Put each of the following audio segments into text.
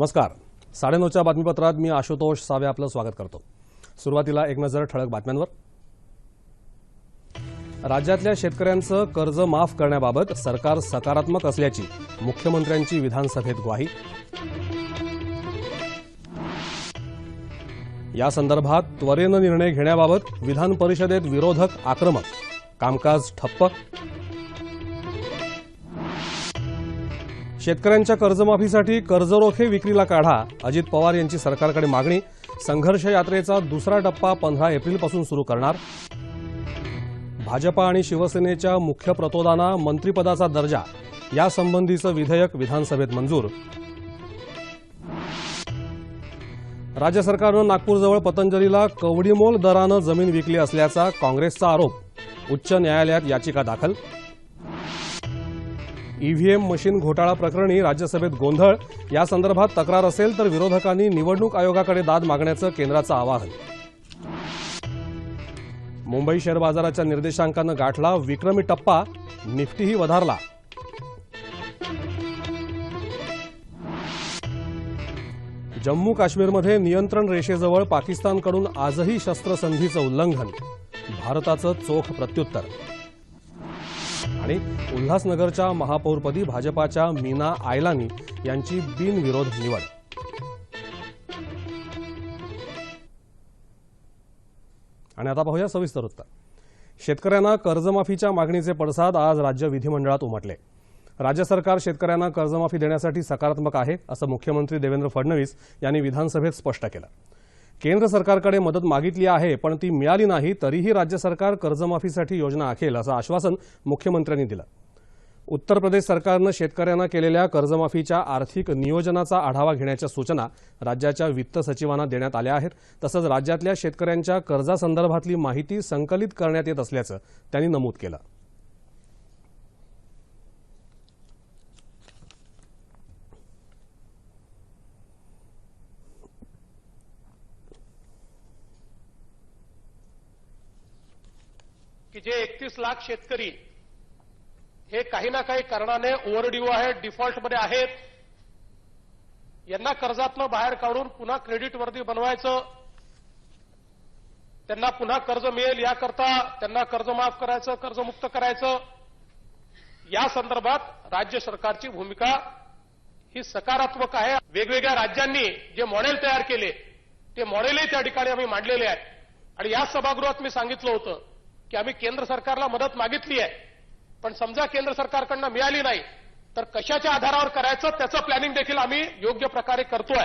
नमस्कार. साडेनऊच्या बातमीपत्रात मी आशुतोष सावे आपलं स्वागत करतो. सुरुवातीला एक नजर ठळक बातम्यांवर. राज्यातल्या शेतकऱ्यांचं कर्ज माफ करण्याबाबत सरकार सकारात्मक असल्याची मुख्यमंत्र्यांची विधानसभेत ग्वाही. या संदर्भात त्वरेनं निर्णय घेण्याबाबत विधान परिषदेत विरोधक आक्रमक कामकाज ठप्प शेतकऱ्यांच्या कर्जमाफीसाठी कर्जरोखे विक्रीला काढा. अजित पवार यांची सरकारकडे मागणी. संघर्ष यात्रेचा दुसरा टप्पा पंधरा एप्रिलपासून सुरू करणार. भाजपा आणि शिवसेनेच्या मुख्य प्रतोदांना मंत्रिपदाचा दर्जा. यासंबंधीचं विधेयक विधानसभेत मंजूर. राज्य सरकारनं नागपूरजवळ पतंजलीला कवडीमोल दरानं जमीन विकली असल्याचा काँग्रेसचा आरोप. उच्च न्यायालयात याचिका दाखल. ईव्हीएम मशीन घोटाळा प्रकरणी राज्यसभेत गोंधळ. या संदर्भात तक्रार असेल तर विरोधकांनी निवडणूक आयोगाकडे दाद मागण्याचं केंद्राचं आवाहन. मुंबई शेअर बाजाराच्या निर्देशांकानं गाठला विक्रमी टप्पा निफ्टीही वधारला. जम्मू काश्मीरमध्ये नियंत्रण रेषेजवळ पाकिस्तानकडून आजही शस्त्रसंधीचं उल्लंघन. भारताचं चोख प्रत्युत्तर. आणि उल्हासनगरच्या महापौरपदी भाजपाच्या मीना आयलानी यांची बिनविरोध निवड. आणि आता पाहूया सविस्तर वृत्त शेतकऱ्यांना कर्जमाफीच्या मागणीचे पडसाद आज राज्य विधिमंडळात उमटले. राज्य सरकार शेतकऱ्यांना कर्जमाफी देण्यासाठी सकारात्मक आहे असं मुख्यमंत्री देवेंद्र फडणवीस यांनी विधानसभेत स्पष्ट केलं. केंद्र सरकारकडे मदत मागितली आहे पण ती मिळाली नाही तरीही राज्य सरकार कर्जमाफीसाठी योजना आखेल असं आश्वासन मुख्यमंत्र्यांनी दिलं. उत्तर प्रदेश सरकारनं शेतकऱ्यांना केलेल्या कर्जमाफीच्या आर्थिक नियोजनाचा आढावा घेण्याच्या सूचना राज्याच्या वित्त सचिवांना देण्यात आल्या आहेत. तसंच राज्यातल्या शेतकऱ्यांच्या कर्जासंदर्भातली माहिती संकलित करण्यात येत असल्याचं त्यांनी नमूद केलं. की जे एकतीस लाख शेतकरी हे काही ना काही कारणाने ओव्हरड्यू आहेत डिफॉल्टमध्ये आहेत यांना कर्जातनं बाहेर काढून पुन्हा क्रेडिट वर्दी बनवायचं त्यांना पुन्हा कर्ज मिळेल याकरता त्यांना कर्ज माफ करायचं कर्जमुक्त करायचं या संदर्भात राज्य सरकारची भूमिका ही सकारात्मक आहे. वेगवेगळ्या राज्यांनी जे मॉडेल तयार केले ते मॉडेलही त्या ठिकाणी आम्ही मांडलेले आहे आणि या सभागृहात मी सांगितलं होतं की आम्ही केंद्र सरकारला मदत मागितली आहे. पण समजा केंद्र सरकारकडनं मिळाली नाही तर कशाच्या आधारावर करायचं त्याचं प्लॅनिंग देखील आम्ही योग्य प्रकारे करतोय.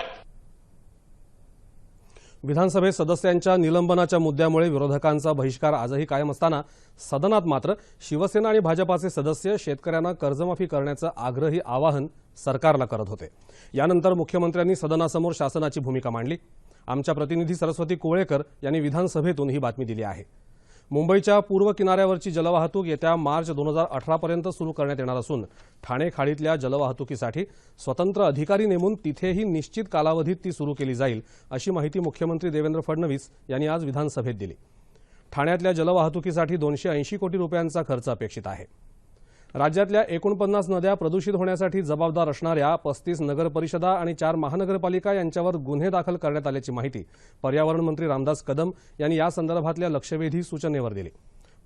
विधानसभेत सदस्यांच्या निलंबनाच्या मुद्द्यामुळे विरोधकांचा बहिष्कार आजही कायम असताना सदनात मात्र शिवसेना आणि भाजपाचे सदस्य शेतकऱ्यांना कर्जमाफी करण्याचं आग्रही आवाहन सरकारला करत होते. यानंतर मुख्यमंत्र्यांनी सदनासमोर शासनाची भूमिका मांडली. आमच्या प्रतिनिधी सरस्वती कोळेकर यांनी विधानसभेतून ही बातमी दिली आहे. मुंबईच्या पूर्व किनाऱ्यावरची जलवाहतूक येत्या मार्च दोन हजार अठरापर्यंत सुरू करण्यात येणार असून ठाणे खाडीतल्या जलवाहतुकीसाठी स्वतंत्र अधिकारी नेमून तिथेही निश्चित कालावधीत ती सुरू केली जाईल अशी माहिती मुख्यमंत्री देवेंद्र फडणवीस यांनी आज विधानसभेत दिली. ठाण्यातल्या जलवाहतुकीसाठी दोनशे ऐंशी कोटी रुपयांचा खर्च अपेक्षित आहे. राज्यातल्या एकोणपन्नास नद्या प्रदूषित होण्यासाठी जबाबदार असणाऱ्या पस्तीस नगरपरिषदा आणि चार महानगरपालिका यांच्यावर गुन्हे दाखल करण्यात आल्याची माहिती पर्यावरण मंत्री रामदास कदम यांनी या संदर्भातल्या लक्षवेधी सूचनेवर दिली.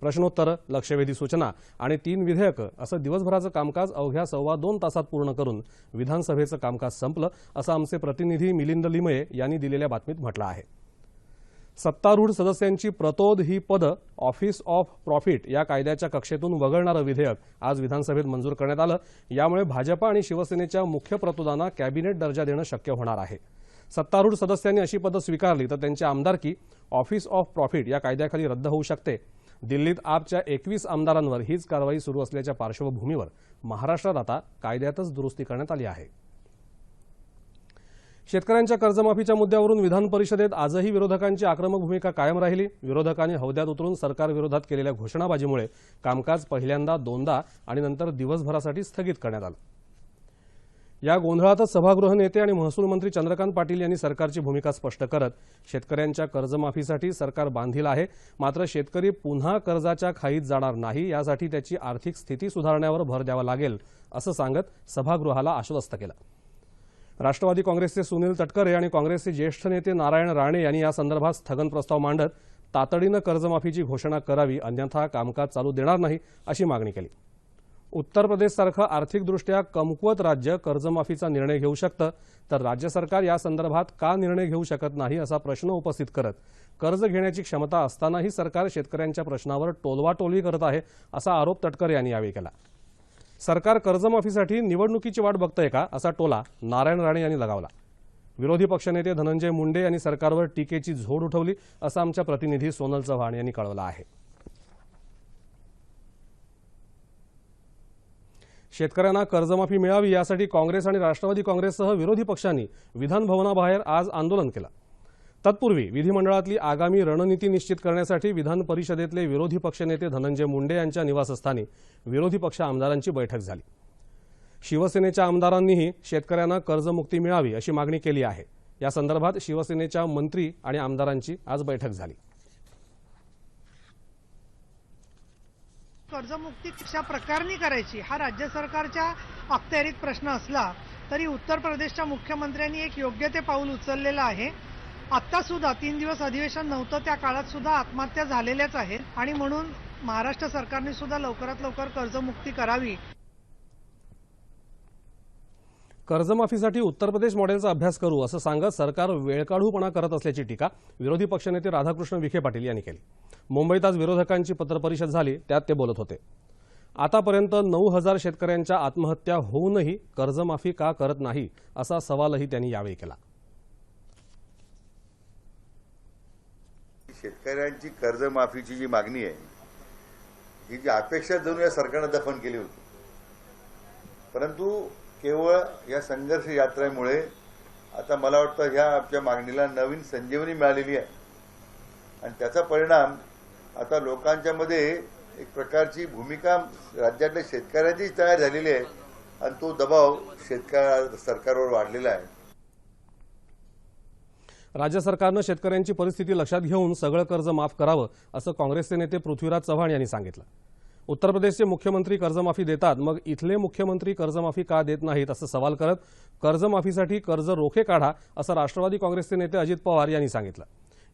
प्रश्नोत्तर लक्षवेधी सूचना आणि तीन विधेयकं असं दिवसभराचं कामकाज अवघ्या सव्वा दोन तासात पूर्ण करून विधानसभेचं कामकाज संपलं असं आमचे प्रतिनिधी मिलिंद लिमये यांनी दिलेल्या बातमीत म्हटलं आहे. सत्तारूढ सदस्यांची प्रतोद ही पदं ऑफिस ऑफ प्रॉफिट या कायद्याच्या कक्षेतून वगळणारं विधेयक आज विधानसभेत मंजूर करण्यात आलं. यामुळे भाजपा आणि शिवसेनेच्या मुख्य प्रतोदांना कॅबिनेट दर्जा देणं शक्य होणार आहे. सत्तारूढ सदस्यांनी अशी पदं स्वीकारली तर त्यांची आमदारकी ऑफिस ऑफ प्रॉफिट या कायद्याखाली रद्द होऊ शकते. दिल्लीत आपच्या एकवीस आमदारांवर हीच कारवाई सुरू असल्याच्या पार्श्वभूमीवर महाराष्ट्रात आता कायद्यातच दुरुस्ती करण्यात आली आहे. शेतकऱ्यांच्या कर्जमाफीच्या मुद्द्यावरून विधान परिषदेत आजही विरोधकांची आक्रमक भूमिका कायम राहिली. विरोधकांनी हौद्यात उतरून सरकारविरोधात केलेल्या घोषणाबाजीमुळे कामकाज पहिल्यांदा दोनदा आणि नंतर दिवसभरासाठी स्थगित करण्यात आलं. या गोंधळातच सभागृह नेते आणि महसूल मंत्री चंद्रकांत पाटील यांनी सरकारची भूमिका स्पष्ट करत शेतकऱ्यांच्या कर्जमाफीसाठी सरकार बांधील आहे. मात्र शेतकरी पुन्हा कर्जाच्या खाईत जाणार नाही यासाठी त्याची आर्थिक स्थिती सुधारण्यावर भर द्यावा लागेल असं सांगत सभागृहाला आश्वस्त केलं. राष्ट्रवादी काँग्रेसचे सुनील तटकरे आणि काँग्रेसचे ज्येष्ठ नेते नारायण राणे यांनी या संदर्भात स्थगन प्रस्ताव मांडत तातडीनं कर्जमाफीची घोषणा करावी अन्यथा कामकाज चालू देणार नाही अशी मागणी केली. उत्तर प्रदेशसारखं आर्थिकदृष्ट्या कमकुवत राज्य कर्जमाफीचा निर्णय घेऊ शकतं तर राज्य सरकार या संदर्भात का निर्णय घेऊ शकत नाही असा प्रश्न उपस्थित करत कर्ज घेण्याची क्षमता असतानाही सरकार शेतकऱ्यांच्या प्रश्नावर टोलवाटोलवी करत आहे असा आरोप तटकरे यांनी यावेळी केला. सरकार कर्जमाफीसाठी निवडणुकीची वाट बघतंय का असा टोला नारायण राणे यांनी लगावला. विरोधी पक्षनेते धनंजय मुंडे यांनी सरकारवर टीकेची झोड उठवली असं आमच्या प्रतिनिधी सोनल चव्हाण यांनी कळवलं आहे. शेतकऱ्यांना कर्जमाफी मिळावी यासाठी काँग्रेस आणि राष्ट्रवादी काँग्रेससह विरोधी पक्षांनी विधानभवनाबाहेर आज आंदोलन केलं. तत्पूर्वी विधिमंडळातली आगामी रणनीती निश्चित करण्यासाठी विधान परिषदेतले विरोधी पक्षनेते धनंजय मुंडे यांच्या निवासस्थानी विरोधी पक्ष आमदारांची बैठक झाली. शिवसेनेच्या आमदारांनीही शेतकऱ्यांना कर्जमुक्ती मिळावी अशी मागणी केली आहे. या संदर्भात शिवसेनेच्या मंत्री आणि आमदारांची आज बैठक झाली. कर्जमुक्ती कशा प्रकारनी करायची हा राज्य सरकारच्या अखत्यारीत प्रश्न असला तरी उत्तर प्रदेशच्या मुख्यमंत्र्यांनी एक योग्य ते पाऊल उचललेलं आहे. आत्ता सुद्धा तीन दिवस अधिवेशन नव्हतं त्या काळात सुद्धा आत्महत्या झालेल्याच आहेत आणि म्हणून महाराष्ट्र सरकारने सुद्धा लवकरात लवकर कर्जमुक्ती करावी. कर्जमाफीसाठी उत्तर प्रदेश मॉडेलचा अभ्यास करू असं सांगत सरकार वेळकाढूपणा करत असल्याची टीका विरोधी पक्षनेते राधाकृष्ण विखे पाटील यांनी केली. मुंबईत आज विरोधकांची पत्रपरिषद झाली त्यात ते बोलत होते. आतापर्यंत नऊ हजार शेतकऱ्यांच्या आत्महत्या होऊनही कर्जमाफी का करत नाही असा सवालही त्यांनी यावेळी केला. शेतकऱ्यांची कर्जमाफीची जी मागणी आहे ही जी अपेक्षा जणू या सरकारनं दफन केली होती. परंतु केवळ या संघर्ष यात्रेमुळे आता मला वाटतं ह्या आमच्या मागणीला नवीन संजीवनी मिळालेली आहे. आणि त्याचा परिणाम आता लोकांच्या मध्ये एक प्रकारची भूमिका राज्यातल्या शेतकऱ्यांची तयार झालेली आहे आणि तो दबाव शेतकऱ्या सरकारवर वाढलेला आहे. राज्य सरकारनं शेतकऱ्यांची परिस्थिती लक्षात घेऊन सगळं कर्ज माफ करावं असं काँग्रेसचे नेते पृथ्वीराज चव्हाण यांनी सांगितलं. उत्तर प्रदेशचे मुख्यमंत्री कर्जमाफी देतात मग इथले मुख्यमंत्री कर्जमाफी का देत नाहीत असं सवाल करत कर्जमाफीसाठी कर्ज रोखे काढा असं राष्ट्रवादी काँग्रेसचे नेते अजित पवार यांनी सांगितलं.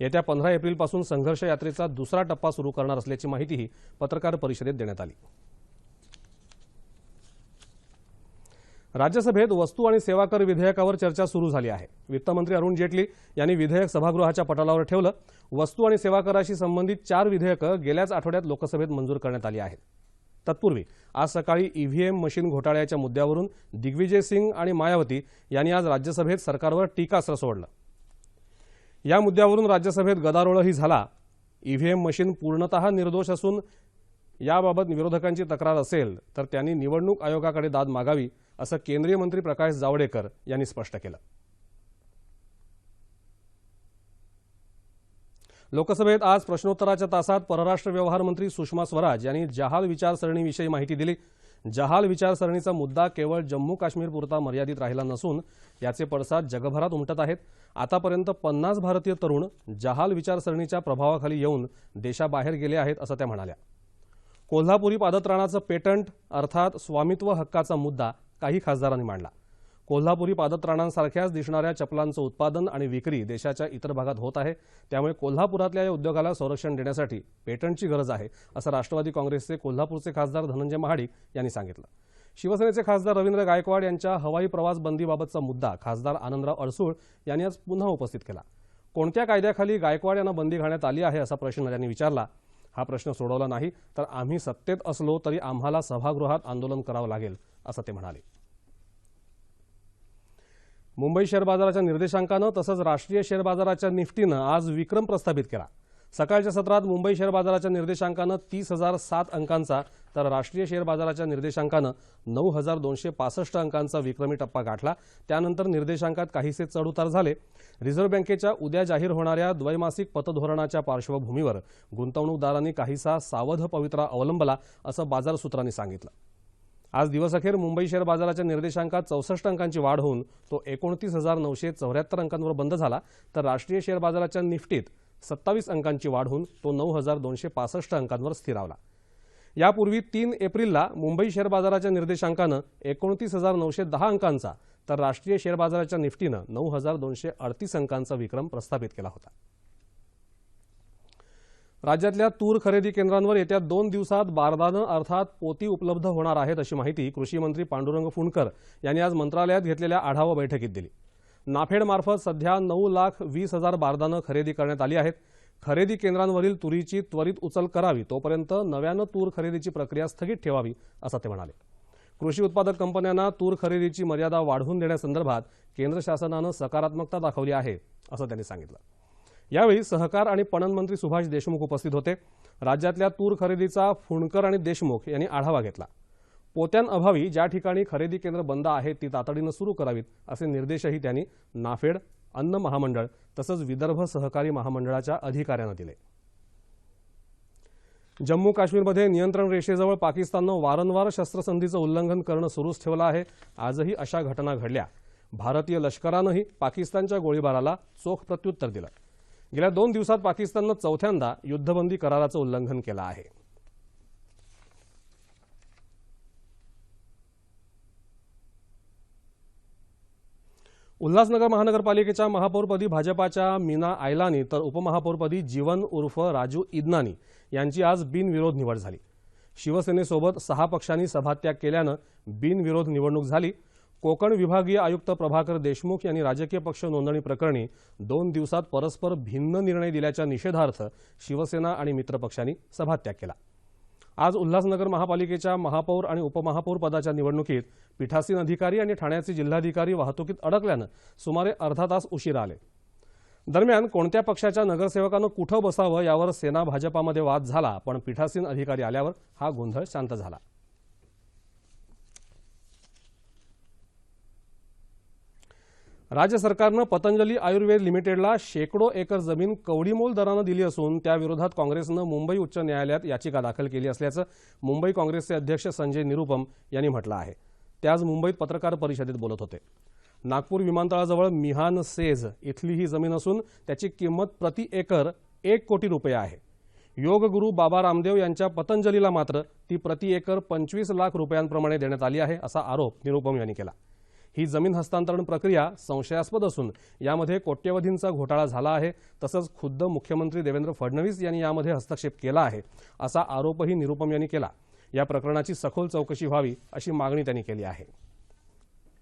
येत्या पंधरा एप्रिलपासून संघर्ष यात्रेचा दुसरा टप्पा सुरू करणार असल्याची माहितीही पत्रकार परिषदेत देण्यात आली. राज्यसभेत वस्तू आणि सेवा कर विधेयकावर चर्चा सुरू झाली आहे. वित्तमंत्री अरुण जेटली यांनी विधेयक सभागृहाच्या पटलावर ठेवलं. वस्तू आणि सेवा कराशी संबंधित चार विधेयकं गेल्याच आठवड्यात लोकसभेत मंजूर करण्यात आली आहेत. तत्पूर्वी आज सकाळी ईव्हीएम मशीन घोटाळ्याच्या मुद्द्यावरून दिग्विजय सिंग आणि मायावती यांनी आज राज्यसभेत सरकारवर टीकास्त्र सोडलं या मुद्द्यावरून राज्यसभेत गदारोळही झाला. ईव्हीएम मशीन पूर्णतः निर्दोष असून याबाबत विरोधकांची तक्रार असेल तर त्यांनी निवडणूक आयोगाकडे दाद मागावी असं केंद्रीय मंत्री प्रकाश जावडेकर यांनी स्पष्ट केलं. लोकसभेत आज प्रश्नोत्तराच्या तासात परराष्ट्र व्यवहार मंत्री सुषमा स्वराज यांनी जहाल विचारसरणीविषयी माहिती दिली. जहाल विचारसरणीचा मुद्दा केवळ जम्मू काश्मीरपुरता मर्यादित राहिला नसून याचे पडसाद जगभरात उमटत आहेत. आतापर्यंत पन्नास भारतीय तरुण जहाल विचारसरणीच्या प्रभावाखाली येऊन देशाबाहेर गेले आहेत असं त्या म्हणाल्या. कोल्हापुरी पादत्राणाचं पेटंट अर्थात स्वामित्व हक्काचा मुद्दा काही खासदारांनी मांडला. कोल्हापुरी पादत्राणांसारख्याच दिसणाऱ्या चपलांचं उत्पादन आणि विक्री देशाच्या इतर भागात होत आहे. त्यामुळे कोल्हापुरातल्या या उद्योगाला संरक्षण देण्यासाठी पेटंटची गरज आहे असं राष्ट्रवादी काँग्रेसचे कोल्हापूरचे खासदार धनंजय महाडिक यांनी सांगितलं. शिवसेनेचे खासदार रवींद्र गायकवाड यांच्या हवाई प्रवास बंदीबाबतचा मुद्दा खासदार आनंदराव अडसूळ यांनी आज पुन्हा उपस्थित केला. कोणत्या कायद्याखाली गायकवाड यांना बंदी घालण्यात आली आहे असा प्रश्न त्यांनी विचारला. हा प्रश्न सोडवला नाही तर आम्ही सत्तेत असलो तरी आम्हाला सभागृहात आंदोलन करावं लागेल असं ते म्हणाले. मुंबई शेअर बाजाराच्या निर्देशांकानं तसंच राष्ट्रीय शेअर बाजाराच्या निफ्टीनं आज विक्रम प्रस्थापित केला. सकाळच्या सत्रात मुंबई शेअर बाजाराच्या निर्देशांकानं तीस हजार सात अंकांचा तर राष्ट्रीय शेअर बाजाराच्या निर्देशांकानं नऊ हजार दोनशे पासष्ट अंकांचा विक्रमी टप्पा गाठला. त्यानंतर निर्देशांकात काहीसे चढउतार झाले. रिझर्व्ह बँकेच्या उद्या जाहीर होणाऱ्या द्वैमासिक पतधोरणाच्या पार्श्वभूमीवर गुंतवणूकदारांनी काहीसा सावध पवित्रा अवलंबला असं बाजार सूत्रांनी सांगितलं. आज दिवसअखेर मुंबई शेअर बाजाराच्या निर्देशांकात चौसष्ट अंकांची वाढ होऊन तो एकोणतीस हजार नऊशे चौऱ्याहत्तर अंकांवर बंद झाला. तर राष्ट्रीय शेअर बाजाराच्या निफ्टीत सत्तावीस अंकांची वाढ होऊन तो नऊ हजार दोनशे पासष्ट अंकांवर स्थिरावला. यापूर्वी तीन एप्रिलला मुंबई शेअर बाजाराच्या निर्देशांकानं एकोणतीस हजार नऊशे दहा अंकांचा तर राष्ट्रीय शेअर बाजाराच्या निफ्टीनं नऊ हजार दोनशे अडतीस अंकांचा विक्रम प्रस्थापित केला होता. राज्यातल्या तूर खरेदी केंद्रांवर येत्या दोन दिवसात बारदानं अर्थात पोती उपलब्ध होणार आहेत अशी माहिती कृषी मंत्री पांडुरंग फुंडकर यांनी आज मंत्रालयात घेतलेल्या आढावा बैठकीत दिली. नाफेडमार्फत सध्या नऊ लाख वीस हजार बारदानं खरेदी करण्यात आली आहेत. खरेदी केंद्रांवरील तुरीची त्वरित उचल करावी तोपर्यंत नव्यानं तूर खरेदीची प्रक्रिया स्थगित ठेवावी असं ते म्हणाले. कृषी उत्पादक कंपन्यांना तूर खरेदीची मर्यादा वाढवून देण्यासंदर्भात केंद्र शासनानं सकारात्मकता दाखवली आहे असं त्यांनी सांगितलं. यावेळी सहकार आणि पणन मंत्री सुभाष देशमुख उपस्थित होते. राज्यातल्या तूर खरेदीचा फुंडकर आणि देशमुख यांनी आढावा घेतला. पोत्यांअभावी ज्या ठिकाणी खरेदी केंद्र बंद आहेत ती तातडीनं सुरू करावीत असे निर्देशही त्यांनी नाफेड अन्न महामंडळ तसंच विदर्भ सहकारी महामंडळाच्या अधिकाऱ्यांना दिले. जम्मू काश्मीरमध्ये नियंत्रण रेषेजवळ पाकिस्ताननं वारंवार शस्त्रसंधीचं उल्लंघन करणं सुरूच ठेवलं आहे. आजही अशा घटना घडल्या. भारतीय लष्करानंही पाकिस्तानच्या गोळीबाराला चोख प्रत्युत्तर दिलं. गेल्या दोन दिवसात पाकिस्ताननं चौथ्यांदा युद्धबंदी कराराचं उल्लंघन केलं आहे. उल्हासनगर महानगरपालिकेच्या महापौरपदी भाजपाच्या मीना आयलानी तर उपमहापौरपदी जीवन उर्फ राजू इदनानी यांची आज बिनविरोध निवड झाली. शिवसेनेसोबत सहा पक्षांनी सभात्याग केल्यानं बिनविरोध निवडणूक झाली. कोकण विभागीय आयुक्त प्रभाकर देशमुख यांनी राजकीय पक्ष नोंदणी प्रकरणी दोन दिवसात परस्पर भिन्न निर्णय दिल्याच्या निषेधार्थ शिवसेना आणि मित्रपक्षांनी सभात्याग केला. आज उल्हासनगर महापालिकेच्या महापौर आणि उपमहापौर पदाच्या निवडणुकीत पीठासीन अधिकारी आणि ठाण्याचे जिल्हाधिकारी वाहतुकीत अडकल्यानं सुमारे अर्धा तास उशिरा आले. दरम्यान कोणत्या पक्षाच्या नगरसेवकानं कुठं बसावं यावर सेना भाजपामध्ये वाद झाला पण पीठासीन अधिकारी आल्यावर हा गोंधळ शांत झाला. राज्य सरकारनं पतंजली आयुर्वेद लिमिटेडला शेकडो एकर जमीन कवडीमोल दरानं दिली असून त्याविरोधात काँग्रेसनं मुंबई उच्च न्यायालयात याचिका दाखल केली असल्याचं मुंबई काँग्रेसचे अध्यक्ष संजय निरुपम यांनी म्हटलं आहे. ते आज मुंबईत पत्रकार परिषदेत बोलत होते. नागपूर विमानतळाजवळ मिहान सेज इथली ही जमीन असून त्याची किंमत प्रति एकर एक कोटी रुपये आहे. योगगुरू बाबा रामदेव यांच्या पतंजलीला मात्र ती प्रति एकर पंचवीस लाख रुपयांप्रमाणे देण्यात आली आहे असा आरोप निरुपम यांनी केला. ही जमीन हस्तांतरण प्रक्रिया संशयास्पद असून यामध्ये कोट्यवधींचा घोटाळा झाला आहे. तसंच खुद्द मुख्यमंत्री देवेंद्र फडणवीस यांनी यामध्ये हस्तक्षेप केला आहे असा आरोपही निरुपम यांनी केला. या प्रकरणाची सखोल चौकशी व्हावी अशी मागणी त्यांनी केली आहे.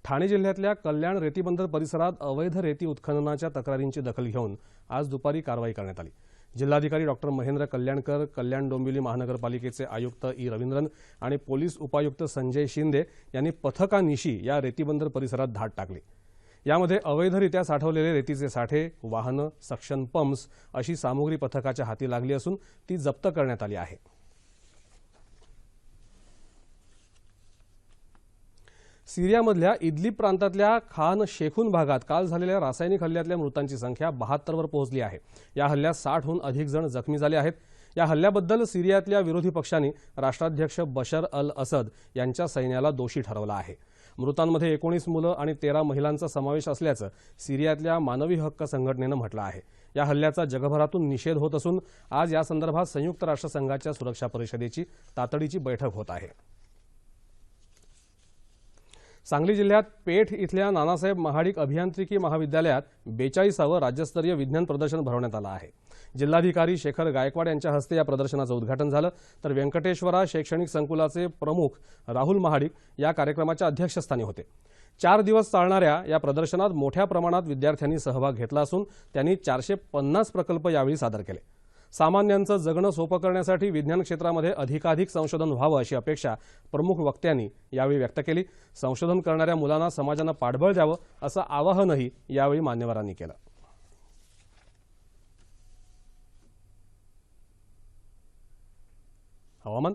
ठाणे जिल्ह्यातल्या कल्याण रेतीबंदर परिसरात अवैध रेती उत्खननाच्या तक्रारींची दखल घेऊन आज दुपारी कारवाई करण्यात आली. जिल्हाधिकारी डॉक्टर महेंद्र कल्याणकर कल्याण डोंबिवली महानगरपालिकेचे आयुक्त ई. रवींद्रन आणि पोलीस उपायुक्त संजय शिंदे यांनी पथकानिशी या रेतीबंदर परिसरात धाड टाकली. यामध्ये अवैधरित्या साठवलेले रेतीचे साठे वाहनं सक्शन पंप्स अशी सामुग्री पथकाच्या हाती लागली असून ती जप्त करण्यात आली आहे. सिरियामधल्या इदली प्रांतातल्या खान शेखून भागात काल झालेल्या रासायनिक हल्ल्यातल्या मृतांची संख्या बहात्तरवर पोहोचली आहे. या हल्ल्यात साठहून अधिक जण जखमी झाले आहेत. या हल्ल्याबद्दल सिरियातल्या विरोधी पक्षांनी राष्ट्राध्यक्ष बशर अल असद यांच्या सैन्याला दोषी ठरवला आहे. मृतांमध्ये एकोणीस मुलं आणि तेरा महिलांचा समावेश असल्याचं सिरियातल्या मानवी हक्क संघटनेनं म्हटलं आहे. या हल्ल्याचा जगभरातून निषेध होत असून आज यासंदर्भात संयुक्त राष्ट्रसंघाच्या सुरक्षा परिषदेची तातडीची बैठक होत आहे. सांगली जिल्ह्यात पेठ इथल्या नानासाहेब महाडिक अभियांत्रिकी महाविद्यालयात बेचाळीसावं राज्यस्तरीय विज्ञान प्रदर्शन भरवण्यात आलं आहे. जिल्हाधिकारी शेखर गायकवाड यांच्या हस्ते या प्रदर्शनाचं उद्घाटन झालं. तर व्यंकटेश्वरा शैक्षणिक संकुलाचे प्रमुख राहुल महाडिक या कार्यक्रमाच्या अध्यक्षस्थानी होते. चार दिवस चालणाऱ्या या प्रदर्शनात मोठ्या प्रमाणात विद्यार्थ्यांनी सहभाग घेतला असून त्यांनी चारशे पन्नास प्रकल्प यावेळी सादर केले. सामान्यांचं जगणं सोपं करण्यासाठी विज्ञान क्षेत्रामध्ये अधिकाधिक संशोधन व्हावं अशी अपेक्षा प्रमुख वक्त्यांनी यावेळी व्यक्त केली. संशोधन करणाऱ्या मुलांना समाजानं पाठबळ द्यावं असं आवाहनही यावेळी मान्यवरांनी केलं. हवामान.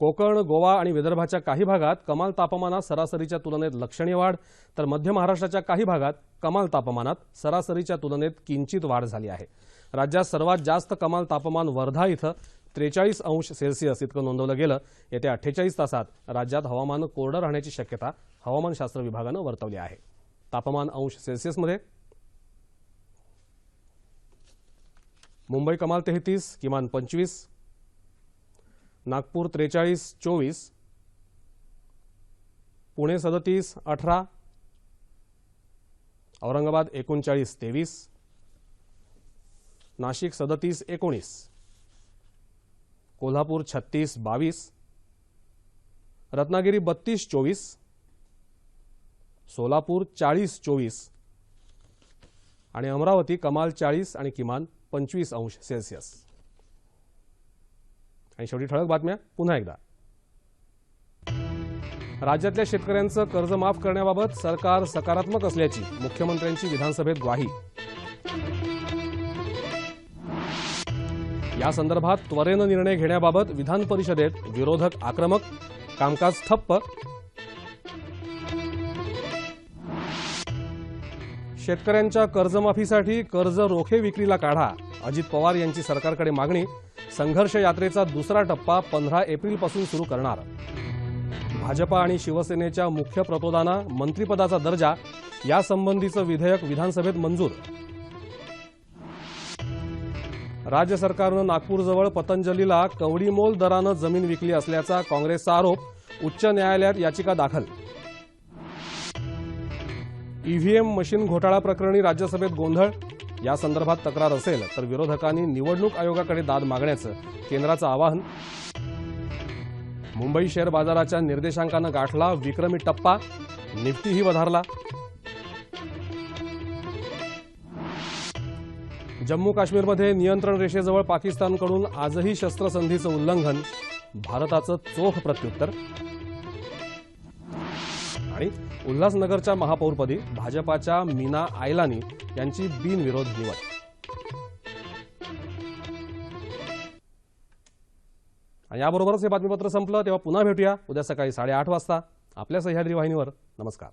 कोकण गोवा आणि विदर्भाच्या काही भागात कमाल तापमानात सरासरीच्या तुलनेत लक्षणीय वाढ तर मध्य महाराष्ट्राच्या काही भागात कमाल तापमानात सरासरीच्या तुलनेत किंचित वाढ झाली आहे. राज्यात सर्वात जास्त कमाल तापमान वर्धा इथं त्रेचाळीस अंश सेल्सिअस इतकं नोंदवलं गेलं. येत्या अठ्ठेचाळीस तासात राज्यात हवामान कोरडं राहण्याची शक्यता हवामानशास्त्र विभागानं वर्तवली आहे. तापमान अंश सेल्सिअसमध्ये. मुंबई कमाल तेहतीस किमान पंचवीस. नागपूर त्रेचाळीस चोवीस. पुणे सदतीस अठरा. औरंगाबाद एकोणचाळीस तेवीस. नाशिक सदतीस एकोणीस. कोल्हापूर छत्तीस बावीस. रत्नागिरी बत्तीस चोवीस. सोलापूर चाळीस चोवीस. आणि अमरावती कमाल चाळीस आणि किमान पंचवीस अंश सेल्सिअस. आणि शेवटी ठळक बातम्या पुन्हा एकदा. राज्यातल्या शेतकऱ्यांचं कर्ज माफ करण्याबाबत सरकार सकारात्मक असल्याची मुख्यमंत्र्यांची विधानसभेत ग्वाही. या संदर्भात त्वरेनं निर्णय घेण्याबाबत विधान परिषदेत विरोधक आक्रमक कामकाज ठप्प. शेतकऱ्यांच्या कर्जमाफीसाठी कर्ज रोखे विक्रीला काढा. अजित पवार यांची सरकारकडे मागणी. संघर्ष यात्रेचा दुसरा टप्पा पंधरा एप्रिलपासून सुरू करणार. भाजपा आणि शिवसेनेच्या मुख्य प्रतोदाना मंत्रिपदाचा दर्जा यासंबंधीचं विधेयक विधानसभेत मंजूर. राज्य सरकारनं नागपूरजवळ पतंजलीला कवडीमोल दरानं जमीन विकली असल्याचा काँग्रेसचा आरोप उच्च न्यायालयात याचिका दाखल. ईव्हीएम मशीन घोटाळा प्रकरणी राज्यसभेत गोंधळ. या संदर्भात तक्रार असेल तर विरोधकांनी निवडणूक आयोगाकडे दाद मागण्याचं केंद्राचं आवाहन. मुंबई शेअर बाजाराच्या निर्देशांकानं गाठला विक्रमी टप्पा. निफ्टीही वधारला. जम्मू काश्मीरमध्ये नियंत्रण रेषेजवळ पाकिस्तानकडून आजही शस्त्रसंधीचं उल्लंघन भारताचं चोख प्रत्युत्तर आणि उल्हासनगरच्या महापौरपदी भाजपाच्या मीना आयलानी यांची बिनविरोध निवड. आणि याबरोबरच हे बातमीपत्र संपलं तेव्हा पुन्हा भेटूया उद्या सकाळी साडेआठ वाजता आपल्या सह्याद्री वाहिनीवर. नमस्कार.